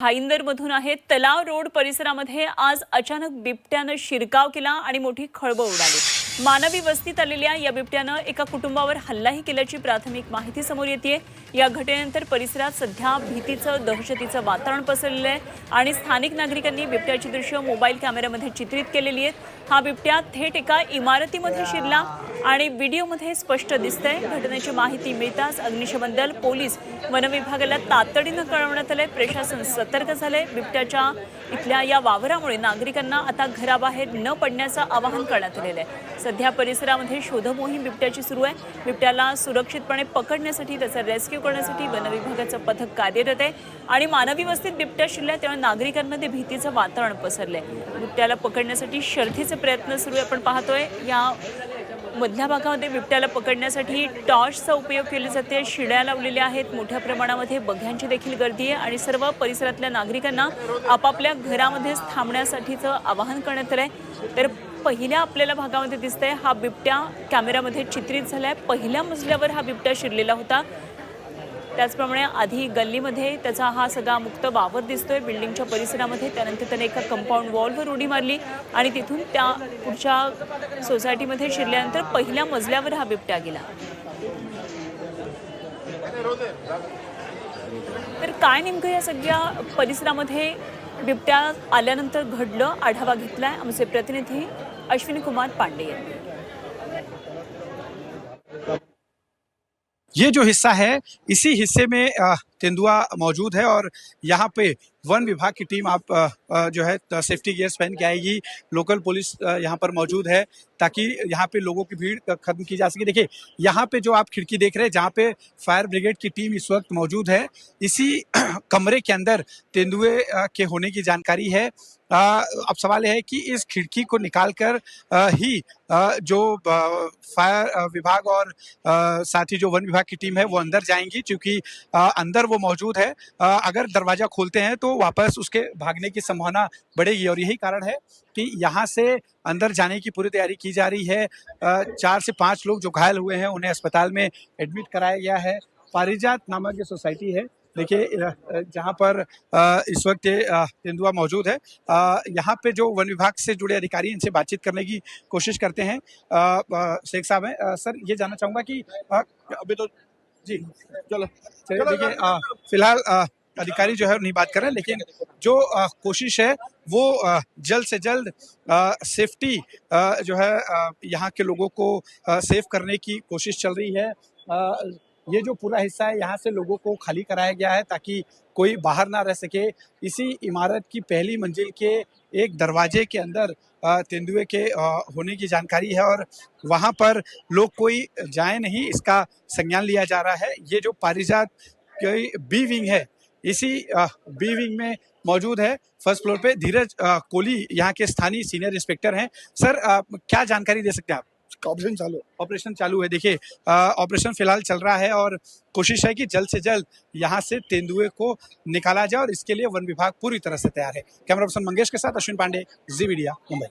भाईंदरमधून आहे तलाव रोड परिसरामध्ये आज अचानक बिबट्यानं शिरकाव केला आणि मोठी खळबळ उडाली. मानवी वस्तीत आलेल्या या बिबट्यानं एका कुटुंबावर हल्लाही केल्याची प्राथमिक माहिती समोर येते या घटनेनंतर परिसरात सध्या भीतीचं दहशतीचं वातावरण पसरलेलं आहे आणि स्थानिक नागरिकांनी बिबट्याची दृश्य मोबाईल कॅमेऱ्यामध्ये चित्रित केलेली आहेत. हा बिबट्या थेट एका इमारतीमध्ये शिरला आणि व्हिडिओमध्ये स्पष्ट दिसतंय. घटनेची माहिती मिळताच अग्निशमन दल पोलीस वनविभागाला तातडीनं कळवण्यात आलंय. प्रशासन सतर्क झालंय. बिबट्याच्या इथल्या या वावरामुळे नागरिकांना आता घराबाहेर न पडण्याचं आवाहन करण्यात आलेलं आहे. सध्या परिसरामध्ये शोधमोहीम बिबट्याची सुरू आहे. बिबट्याला सुरक्षितपणे पकडण्यासाठी त्याचा रेस्क्यू करण्यासाठी वनविभागाचं पथक कार्यरत आहे आणि मानवी वस्तीत बिबट्या शिरल्या त्यामुळे नागरिकांमध्ये भीतीचं वातावरण पसरलंय. बिबट्याला पकडण्यासाठी शर्थीचे प्रयत्न सुरू आहे आपण पाहतोय. या मधल्या भागामध्ये बिबट्याला पकडण्यासाठी टॉर्चचा उपयोग केले जाते शिड्या लावलेल्या आहेत. मोठ्या प्रमाणामध्ये बघ्यांची देखील गर्दी आहे आणि सर्व परिसरातल्या नागरिकांना आपापल्या घरामध्येच थांबण्यासाठीचं आवाहन करण्यात आलंय. तर पहिल्या आपल्याला भागामध्ये दिसतंय हा बिबट्या कॅमेरामध्ये चित्रित झालाय. पहिल्या मजल्यावर हा बिबट्या शिरलेला होता. त्याचप्रमाणे आधी गल्लीमध्ये त्याचा हा सगळा मुक्त वावर दिसतोय बिल्डिंगच्या परिसरामध्ये. त्यानंतर त्याने एका कंपाऊंड वॉलवर उडी मारली आणि तिथून त्या पुढच्या सोसायटीमध्ये शिरल्यानंतर पहिल्या मजल्यावर हा बिबट्या गेला. तर काय नेमकं या सगळ्या परिसरामध्ये बिबट्या आल्यानंतर घडलं, आढावा घेतलाय आमचे प्रतिनिधी अश्विनी कुमार पांडे ये जो हिस्सा है, इसी हिस्से में तेंदुआ मौजूद है और यहाँ पे वन विभाग की टीम आप जो है सेफ्टी गियर्स पहन के आएगी। लोकल पुलिस यहाँ पर मौजूद है ताकि यहाँ पे लोगों की भीड़ खत्म की जा सके। देखिए, यहाँ पे जो आप खिड़की देख रहे हैं, जहाँ पे फायर ब्रिगेड की टीम इस वक्त मौजूद है, इसी कमरे के अंदर तेंदुए के होने की जानकारी है। अब सवाल यह है कि इस खिड़की को निकाल कर ही जो फायर विभाग और साथ ही जो वन विभाग की टीम है, वो अंदर जाएँगी, क्योंकि अंदर वो मौजूद है। अगर दरवाज़ा खोलते हैं तो वापस उसके भागने की संभावना बढ़ेगी और यही कारण है कि यहाँ से अंदर जाने की पूरी तैयारी की जा रही है। चार से पाँच लोग जो घायल हुए हैं, उन्हें अस्पताल में एडमिट कराया गया है। पारिजात नामक ये सोसाइटी है, देखिए जहाँ पर इस वक्त तेंदुआ मौजूद है। यहाँ पे जो वन विभाग से जुड़े अधिकारी इनसे बातचीत करने की कोशिश करते हैं। शेख साहब हैं। सर, ये जानना चाहूँगा कि अभी तो जी, चलो। चलिए, देखिए फ़िलहाल अधिकारी जो है नहीं बात कर रहे हैं, लेकिन जो कोशिश है, वो जल्द से जल्द सेफ्टी जो है यहाँ के लोगों को सेफ़ करने की कोशिश चल रही है। ये जो पूरा हिस्सा है, यहाँ से लोगों को खाली कराया गया है ताकि कोई बाहर ना रह सके। इसी इमारत की पहली मंजिल के एक दरवाजे के अंदर तेंदुए के होने की जानकारी है और वहाँ पर लोग कोई जाए नहीं, इसका संज्ञान लिया जा रहा है। ये जो पारिजात की बी विंग है इसी बी विंग में मौजूद है। फ़र्स्ट फ्लोर पे धीरज कोहली यहाँ के स्थानीय सीनियर इंस्पेक्टर हैं। सर क्या जानकारी दे सकते हैं आप? ऑपरेशन चालू ऑपरेशन चालू है। देखिए ऑपरेशन फ़िलहाल चल रहा है और कोशिश है कि जल्द से जल्द यहाँ से तेंदुए को निकाला जाए और इसके लिए वन विभाग पूरी तरह से तैयार है। कैमरा पर्सन मंगेश के साथ अश्विन पांडे जी मीडिया मुंबई।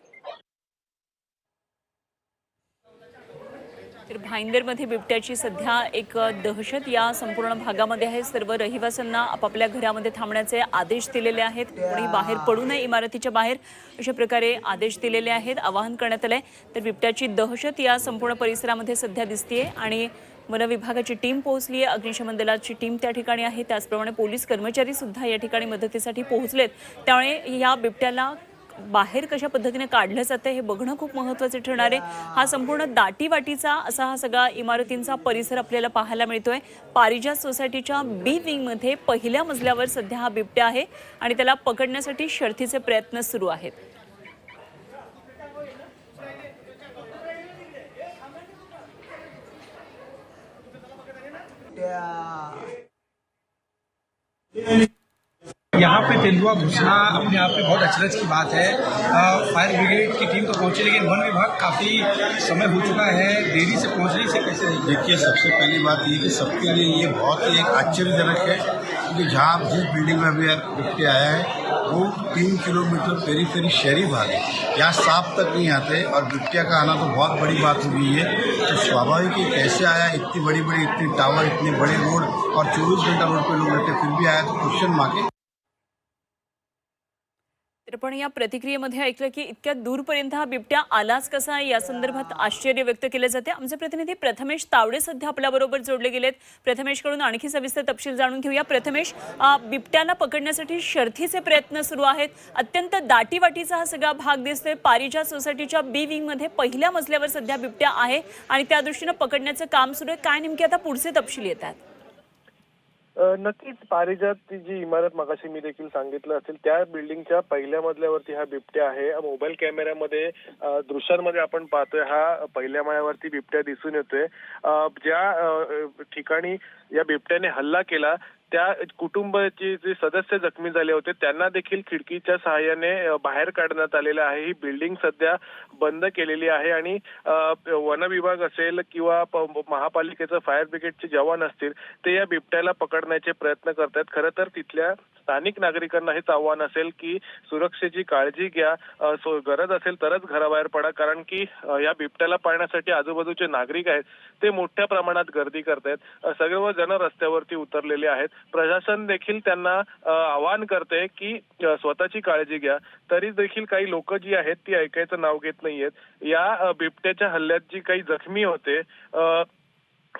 तर भाईंदरमध्ये बिबट्याची सध्या एक दहशत या संपूर्ण भागामध्ये आहे. सर्व रहिवाशांना आपापल्या घरामध्ये थांबण्याचे आदेश दिलेले आहेत. कोणी बाहेर पडू नये इमारतीच्या बाहेर अशा प्रकारे आदेश दिलेले आहेत. आवाहन करण्यात आलंय. तर बिबट्याची दहशत या संपूर्ण परिसरामध्ये सध्या दिसतीये आणि वनविभागाची टीम पोहोचली आहे अग्निशमन दलाची टीम त्या ठिकाणी आहे. त्याचप्रमाणे पोलीस कर्मचारी सुद्धा या ठिकाणी मदतीसाठी पोहोचलेत. त्यामुळे या बिबट्याला बाहेर कशा पद्धतीने काढलं जातं हे बघणं खूप महत्त्वाचं ठरणार आहे. हा संपूर्ण दाटीवाटीचा असा हा सगळा इमारतींचा परिसर आपल्याला पाहायला मिळतोय. पारिजात सोसायटीच्या बी विंगमध्ये पहिल्या मजल्यावर सध्या हा बिबट्या आहे आणि त्याला पकडण्यासाठी शर्थीचे प्रयत्न सुरू आहेत. यहाँ पे तेंदुआ घुसना अपने आप में बहुत अचरज की बात है। फायर ब्रिगेड की टीम तो पहुँची, लेकिन वन विभाग काफ़ी समय हो चुका है। देरी से पहुँचने से कैसे देखिए, सबसे पहली बात ये कि सबके लिए ये बहुत ही एक आश्चर्यजनक है क्योंकि जहाँ जिस बिल्डिंग में अभी के आया है, वो तीन किलोमीटर पेरी पेरी शहरी भाग है। यहाँ सांप तक नहीं आते और बिटिया का आना तो बहुत बड़ी बात हो गई है। तो स्वाभाविक ही कैसे आया, इतनी बड़ी बड़ी इतनी टावर इतने बड़े रोड और चौबीस घंटा रोड पे लोग रहते फिर भी आया तो क्वेश्चन मार्क तर पण या प्रतिक्रियेमध्ये ऐकलं की इतक्या दूरपर्यंत हा बिबट्या आलाच कसा या संदर्भात आश्चर्य व्यक्त केले जाते. आमचे प्रतिनिधी प्रथमेश तावडे सध्या आपल्याबरोबर जोडले गेलेत. प्रथमेशकडून आणखी सविस्तर तपशील जाणून घेऊया. प्रथमेश बिबट्याला पकडण्यासाठी शर्थीचे प्रयत्न सुरू आहेत. अत्यंत दाटीवाटीचा हा सगळा भाग दिसतोय. पारिजात सोसायटीच्या बी विंगमध्ये पहिल्या मजल्यावर सध्या बिबट्या आहे आणि त्या दृष्टीनं पकडण्याचं काम सुरू आहे. काय नेमके आता पुढचे तपशील येतात? नक्कीच पारिजात जी इमारत मगाशी मी देखील सांगितलं असेल त्या बिल्डिंगच्या पहिल्या मजल्यावरती हा बिबट्या आहे. मोबाईल कॅमेऱ्यामध्ये दृश्यांमध्ये आपण पाहतोय हा पहिल्या माळ्यावरती बिबट्या दिसून येतोय. ज्या ठिकाणी या बिबट्याने हल्ला केला त्या कुटुंबाचे जे सदस्य जखमी झाले होते त्यांना देखील खिडकीच्या सहाय्याने बाहेर काढण्यात आलेलं आहे. ही बिल्डिंग सध्या बंद केलेली आहे आणि वन विभाग असेल किंवा प- महापालिकेचं फायर ब्रिगेडचे जवान असतील ते या बिबट्याला पकडण्याचे प्रयत्न करतात खरं तर तिथल्या स्थानिक नागरिकांना हेच आव्हान असेल की सुरक्षेची काळजी घ्या. सो- गरज असेल तरच घराबाहेर पडा कारण की या बिबट्याला पाळण्यासाठी आजूबाजूचे नागरिक आहेत ते मोठ्या प्रमाणात गर्दी करतायत. सर्व जण रस्त्यावरती उतरलेले आहेत. प्रशासन देखील त्यांना आवाहन करते की स्वतःची काळजी घ्या. तरी देखील काही लोक जी आहेत ती ऐकायचं नाव घेत नाहीयेत. या बिबट्याच्या हल्ल्यात जी काही जखमी होते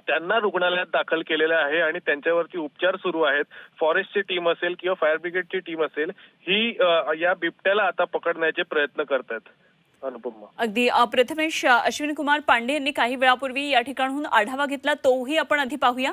त्यांना रुग्णालयात दाखल केलेलं आहे आणि त्यांच्यावरती उपचार सुरू आहेत. फॉरेस्टची टीम असेल किंवा फायर ब्रिगेडची टीम असेल ही या बिबट्याला आता पकडण्याचे प्रयत्न करतात अगदी प्रथमेश अश्विन अश्विनी कुमार पांडे यांनी काही वेळापूर्वी या ठिकाणहून आढावा घेतला तोही आपण आधी पाहूया.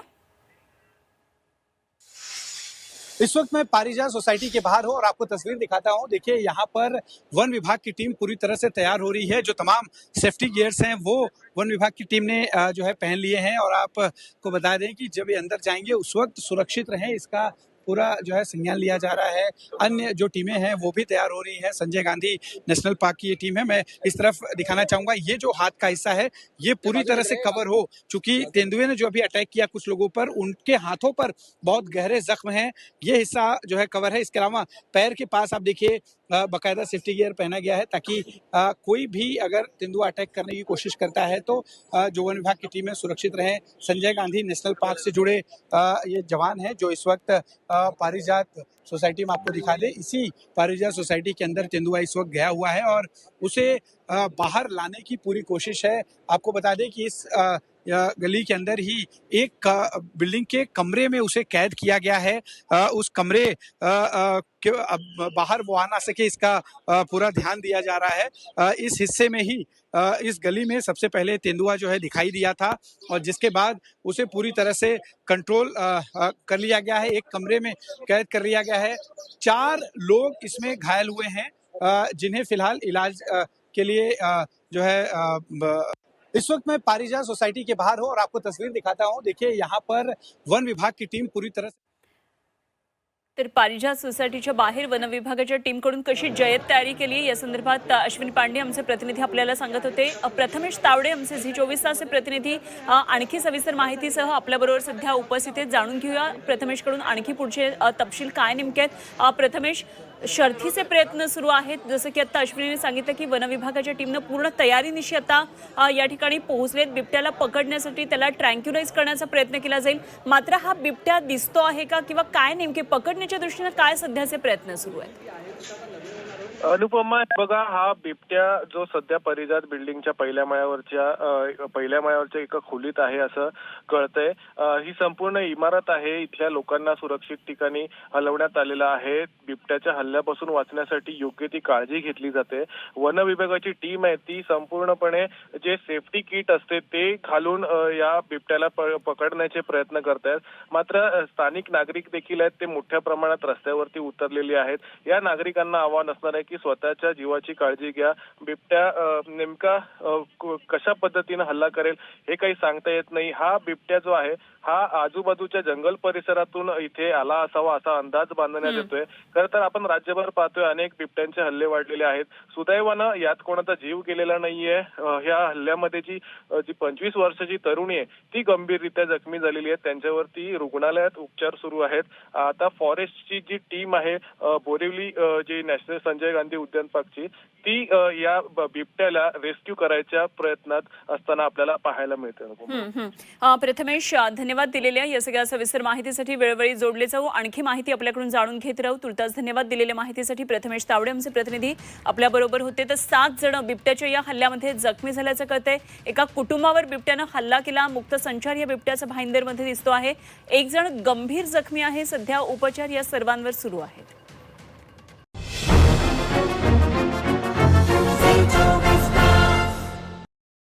इस वक्त मैं पारिजा सोसाइटी के बाहर हूँ और आपको तस्वीर दिखाता हूँ। देखिए, यहाँ पर वन विभाग की टीम पूरी तरह से तैयार हो रही है। जो तमाम सेफ्टी गियर्स हैं, वो वन विभाग की टीम ने जो है पहन लिए हैं और आपको बता दें कि जब ये अंदर जाएँगे, उस वक्त सुरक्षित रहें, इसका पूरा जो है संज्ञान लिया जा रहा है। अन्य जो टीमें हैं वो भी तैयार हो रही हैं। संजय गांधी नेशनल पार्क की ये टीम है। मैं इस तरफ़ दिखाना चाहूँगा ये जो हाथ का हिस्सा है ये पूरी तरह से कवर हो। चूँकि तेंदुए ने जो अभी अटैक किया कुछ लोगों पर उनके हाथों पर बहुत गहरे जख्म हैं। ये हिस्सा जो है कवर है। इसके अलावा पैर के पास आप देखिए बाकायदा सेफ्टी गियर पहना गया है ताकि कोई भी अगर तेंदुआ अटैक करने की कोशिश करता है तो जो वन विभाग की टीम सुरक्षित रहें। संजय गांधी नेशनल पार्क से जुड़े ये जवान हैं जो इस वक्त पारिजात सोसाइटी में आपको दिखा दे। इसी पारिजात सोसाइटी के अंदर तेंदुआ इस वक्त गया हुआ है और उसे बाहर लाने की पूरी कोशिश है। आपको बता दें कि इस गली के अंदर ही एक बिल्डिंग के कमरे में उसे कैद किया गया है। उस कमरे के बाहर वो आ ना सके, इसका पूरा ध्यान दिया जा रहा है। इस हिस्से में ही इस गली में सबसे पहले तेंदुआ जो है दिखाई दिया था और जिसके बाद उसे पूरी तरह से कंट्रोल कर लिया गया है। एक कमरे में कैद कर लिया गया है। चार लोग इसमें घायल हुए हैं। जिन्हें फ़िलहाल इलाज के लिए जो है इस वक्त मैं पारिजा सोसाइटी के बाहर हूँ और आपको तस्वीर दिखाता हूँ। देखिए यहाँ पर वन विभाग की टीम पूरी तरह से तर पारिजात सोसायटीच्या बाहेर वन विभागाच्या टीमकडून कशी जयत तयारी केली आहे? या संदर्भात अश्विनी पांडे आमचे प्रतिनिधी आपल्याला सांगत होते. प्रथमेश तावडे आमचे झी चोवीस तासचे प्रतिनिधी. आणखी सविस्तर माहितीसह आपल्याबरोबर सध्या उपस्थित आहेत. जाणून घेऊया प्रथमेशकडून आणखी पुढचे तपशील काय नेमके आहेत. प्रथमेश शर्थीचे प्रयत्न सुरू आहेत. जसं की आता अश्विनीने सांगितलं की वन विभागाच्या टीमनं पूर्ण तयारीनिशी आता या ठिकाणी पोहोचलेत. बिबट्याला पकडण्यासाठी त्याला ट्रँक्युलाइज करण्याचा प्रयत्न केला जाईल. मात्र हा बिबट्या दिसतो आहे का? किंवा काय नेमके पकडणे पकडण्याच्या दृष्टीनं काय सध्याचे प्रयत्न सुरू आहेत? अनुपमा बघा हा बिबट्या जो सध्या परिजात बिल्डिंगच्या पहिल्या माळ्यावरच्या पहिल्या माळ्यावरच्या एका खोलीत आहे असं कळतंय. ही संपूर्ण इमारत आहे. इथल्या लोकांना सुरक्षित ठिकाणी हलवण्यात आलेलं आहे. बिबट्याच्या हल्ल्यापासून वाचण्यासाठी योग्य ती काळजी घेतली जाते. वन विभागाची टीम आहे. ती संपूर्णपणे जे सेफ्टी किट असते ते घालून या बिबट्याला पकडण्याचे प्रयत्न करतायत. मात्र स्थानिक नागरिक देखील आहेत. ते मोठ्या प्रमाणात रस्त्यावरती उतरलेले आहेत. या नागरिकांना आव्हान असणार आहे की स्वतःच्या जीवाची काळजी घ्या. बिबट्या नेमका कशा पद्धतीनं हल्ला करेल हे काही सांगता येत नाही. हा बिबट्या जो आहे हा आजूबाजूच्या जंगल परिसरातून इथे आला असावा असा अंदाज बांधण्यात येतोय. खरं तर आपण राज्यभर पाहतोय अनेक बिबट्यांचे हल्ले वाढलेले आहेत. सुदैवानं यात कोणाचा जीव गेलेला नाहीये. ह्या हल्ल्यामध्ये जी जी पंचवीस वर्षाची तरुणी आहे ती गंभीररित्या जखमी झालेली आहे. त्यांच्यावरती रुग्णालयात उपचार सुरू आहेत. आता फॉरेस्ट फॉरेस्टची जी टीम आहे बोरिवली जी नॅशनल संजय गांधी उद्यान पार्कची ती या बिबट्याला रेस्क्यू करायच्या प्रयत्नात असताना आपल्याला पाहायला मिळते प्रथमेश धन्यवाद दिलेल्या या सगळ्या सविस्तर माहितीसाठी वेळोवेळी जोडले जाऊ. आणखी माहिती आपल्याकडून जाणून घेत राहू. तुर्तास धन्यवाद दिलेल्या माहितीसाठी प्रथमेश तावडे आमचे प्रतिनिधी आपल्याबरोबर होते. तर सात जण बिबट्याच्या या हल्ल्यामध्ये जखमी झाल्याचं कळतंय. एका कुटुंबावर बिबट्यानं हल्ला केला. मुक्त संचार या बिबट्याचा भाईंदरमध्ये दिसतो आहे. एक जण गंभीर जखमी आहे. सध्या उपचार या सर्वांवर सुरू आहेत